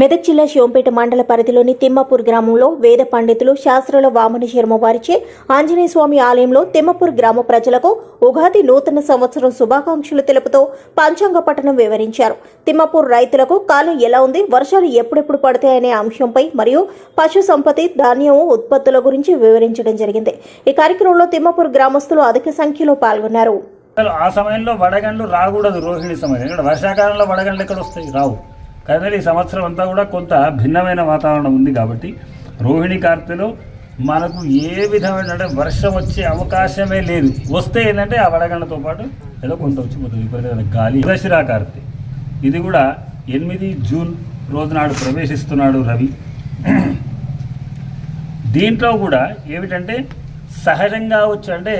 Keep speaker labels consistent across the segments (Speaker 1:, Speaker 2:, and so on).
Speaker 1: మెదక్ జిల్లా శివంపేట మండల పరిధిలోని తిమ్మపూర్ గ్రామంలో వేద పండితులు శాస్త్రుల వామన శర్మ వారిచే ఆంజనేయ స్వామి ఆలయంలో తిమ్మపూర్ గ్రామ ప్రజలకు ఉగాది నూతన సంవత్సరం శుభాకాంక్షలు తెలుపుతూ పంచాంగ పఠనం వివరించారు. తిమ్మపూర్ రైతులకు కాలం ఎలా ఉంది వర్షాలు ఎప్పుడెప్పుడు పడతాయనే అంశంపై మరియు పశు సంపత్తి ధాన్యం ఉత్పత్తుల గురించి వివరించడం జరిగింది. ఈ కార్యక్రమంలో తిమ్మపూర్ గ్రామస్తులు అధిక సంఖ్యలో పాల్గొన్నారు.
Speaker 2: ఆ సమయంలో వడగండ్లు రాకూడదు రోహిణి సమయం. వర్షాకాలంలో వడగండ్లు ఎక్కడ వస్తాయి? రావు. కానీ ఈ సంవత్సరం అంతా కూడా కొంత భిన్నమైన వాతావరణం ఉంది కాబట్టి రోహిణి కార్తెలో మనకు ఏ విధమైన అంటే వర్షం వచ్చే అవకాశమే లేదు. వస్తే ఏంటంటే ఆ వడగండతో పాటు ఏదో కొంత వచ్చి పోతుంది. విపరీతమైన గాలి. దశరా కార్తె. ఇది కూడా ఎనిమిది జూన్ రోజునాడు ప్రవేశిస్తున్నాడు రవి. దీంట్లో కూడా ఏమిటంటే సహజంగా వచ్చి అంటే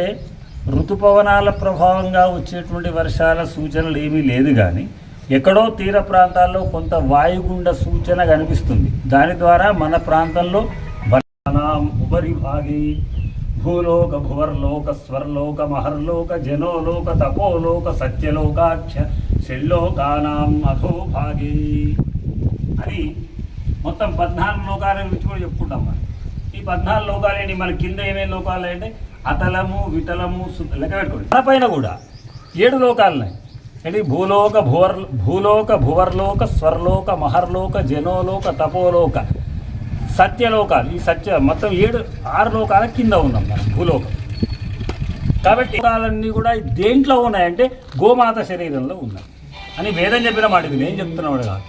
Speaker 2: ఋతుపవనాల ప్రభావంగా వచ్చేటువంటి వర్షాల సూచనలు ఏమీ లేదు కానీ ఎక్కడో తీర ప్రాంతాల్లో కొంత వాయుగుండ సూచన కనిపిస్తుంది. దాని ద్వారా మన ప్రాంతంలో వర్షానాం భూలోక భువర్లోక స్వర్లోక మహర్లోక జనోలోక తపోలోక సత్యలోకాక్ష షెల్లోకానాం అధోభాగి అని మొత్తం పద్నాలుగు లోకాల గురించి కూడా చెప్పుకుంటాం మనం. ఈ పద్నాలుగు లోకాలు ఏంటి? మన కింద ఏమేమి లోకాలు అంటే అతలము వితలము లెక్క పెట్టుకోండి. పైన కూడా ఏడు లోకాలున్నాయి. ఏంటి భూలోక భువర్ భూలోక భువర్లోక స్వర్లోక మహర్లోక జనోలోక తపోలోక సత్యలోకాలు. ఈ సత్య మొత్తం ఏడు ఆరు లోకాల కింద ఉన్నాం మనం భూలోకం. కాబట్టి లోకాలన్నీ కూడా దేంట్లో ఉన్నాయంటే గోమాత శరీరంలో ఉన్నాయి. అని వేదం చెప్పిన మాట ఇది నేను చెప్తున్నాడు కాదు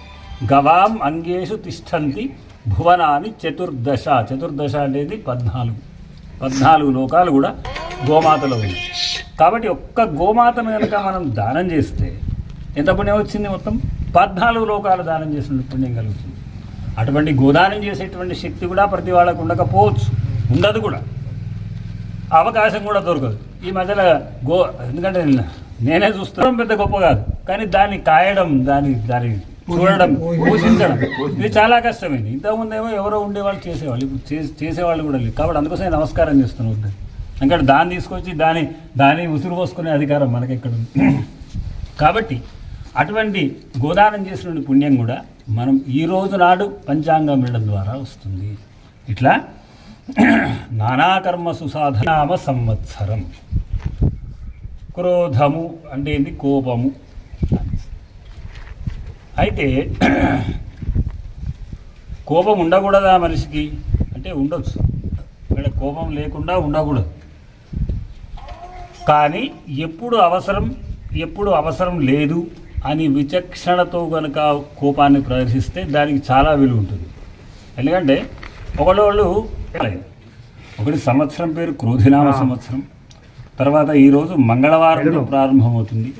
Speaker 2: గవాం అంగేషు తిష్టంతి భువనాన్ని చతుర్దశ. చతుర్దశ అనేది పద్నాలుగు. పద్నాలుగు లోకాలు కూడా గోమాతలో ఉన్నాయి. కాబట్టి ఒక్క గోమాతను కనుక మనం దానం చేస్తే ఎంత పుణ్యం వచ్చింది మొత్తం? పద్నాలుగు లోకాలు దానం చేసిన పుణ్యం కలుగుతుంది. అటువంటి గోదానం చేసేటువంటి శక్తి కూడా ప్రతి వాళ్ళకు ఉండకపోవచ్చు. ఉండదు కూడా. అవకాశం కూడా దొరకదు. ఈ మధ్యలో గో ఎందుకంటే నేనే చూస్తున్నాం పెద్ద గొప్ప కాదు. కానీ దాన్ని కాయడం దాని దాని చూడడం పోషించడం ఇది చాలా కష్టమైంది. ఇంతకుముందేమో ఎవరో ఉండేవాళ్ళు చేసేవాళ్ళు ఇప్పుడు చేసేవాళ్ళు కూడా లేదు కాబట్టి అందుకోసం నేను నమస్కారం చేస్తున్నాను. ఎందుకంటే దాన్ని తీసుకొచ్చి దాని దాన్ని ఉసురు పోసుకునే అధికారం మనకి ఇక్కడ ఉంది కాబట్టి అటువంటి గోదానం చేసిన పుణ్యం కూడా మనం ఈ రోజు నాడు పంచాంగం వినడం ద్వారా వస్తుంది. ఇట్లా నానాకర్మ సుసాధనామ సంవత్సరం. క్రోధము అంటే ఏంది? కోపము. అయితే కోపం ఉండకూడదా మనిషికి? అంటే ఉండొచ్చు. ఇక్కడ కోపం లేకుండా ఉండకూడదు. కానీ ఎప్పుడు అవసరం ఎప్పుడు అవసరం లేదు అని విచక్షణతో కనుక కోపాన్ని ప్రదర్శిస్తే దానికి చాలా విలువ ఉంటుంది. ఎందుకంటే ఒకళ్ళు ఒకటి సంవత్సరం పేరు క్రోధినామ సంవత్సరం తర్వాత ఈరోజు మంగళవారం ప్రారంభమవుతుంది.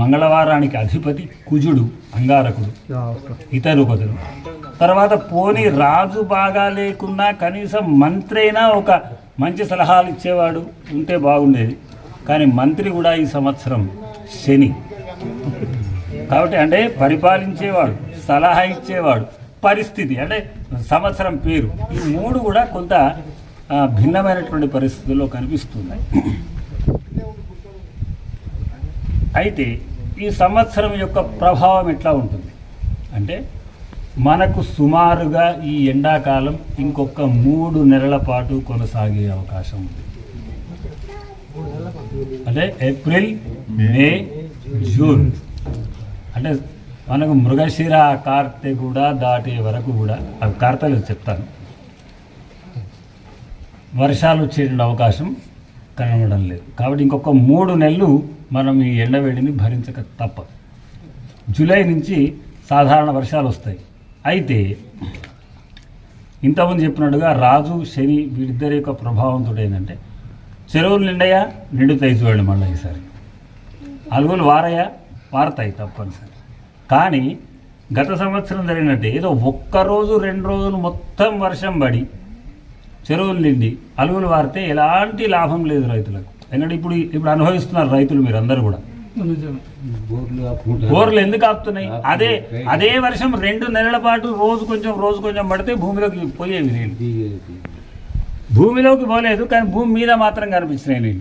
Speaker 2: మంగళవారానికి అధిపతి కుజుడు అంగారకుడు ఇతరు ఒకరు. తర్వాత పోని రాజు బాగా లేకున్నా కనీసం మంత్రి అయినా ఒక మంచి సలహాలు ఇచ్చేవాడు ఉంటే బాగుండేది. కానీ మంత్రి కూడా ఈ సంవత్సరం శని. కాబట్టి అంటే పరిపాలించేవాడు సలహా ఇచ్చేవాడు పరిస్థితి అంటే సంవత్సరం పేరు. ఈ మూడు కూడా కొంత భిన్నమైనటువంటి పరిస్థితుల్లో కనిపిస్తున్నాయి. అయితే ఈ సంవత్సరం యొక్క ప్రభావం ఎట్లా ఉంటుంది? అంటే మనకు సుమారుగా ఈ ఎండాకాలం ఇంకొక మూడు నెలల పాటు కొనసాగే అవకాశం ఉంది. అంటే ఏప్రిల్ మే జూన్. అంటే మనకు మృగశిర కార్తె కూడా దాటే వరకు కూడా అవి కార్తెలు చెప్తాను. వర్షాలు వచ్చేటువంటి అవకాశం కనబడడం లేదు. కాబట్టి ఇంకొక మూడు నెలలు మనం ఈ ఎండవేడిని భరించక తప్ప. జూలై నుంచి సాధారణ వర్షాలు వస్తాయి. అయితే ఇంతకుముందు చెప్పినట్టుగా రాజు శని వీరిద్దరి యొక్క ప్రభావంతో ఏంటంటే చెరువులు నిండయా? నిండుతాయి చూడండి మళ్ళీ ఈసారి. అలుగులు వారయా? వారతాయి తప్పనిసరి. కానీ గత సంవత్సరం జరిగినట్టే ఏదో ఒక్క రోజు రెండు రోజులు మొత్తం వర్షం పడి చెరువులు నిండి అలుగులు వారితే ఎలాంటి లాభం లేదు రైతులకు. ఎందుకంటే ఇప్పుడు ఇప్పుడు అనుభవిస్తున్నారు రైతులు మీరు అందరూ కూడా బోర్లు ఎందుకు ఆపుతున్నాయి? అదే అదే వర్షం రెండు నెలల పాటు రోజు కొంచెం రోజు కొంచెం పడితే భూమిలోకి పోయేవి నీళ్ళు. భూమిలోకి పోలేదు కానీ భూమి మీద మాత్రం కనిపించినాయి నీళ్ళు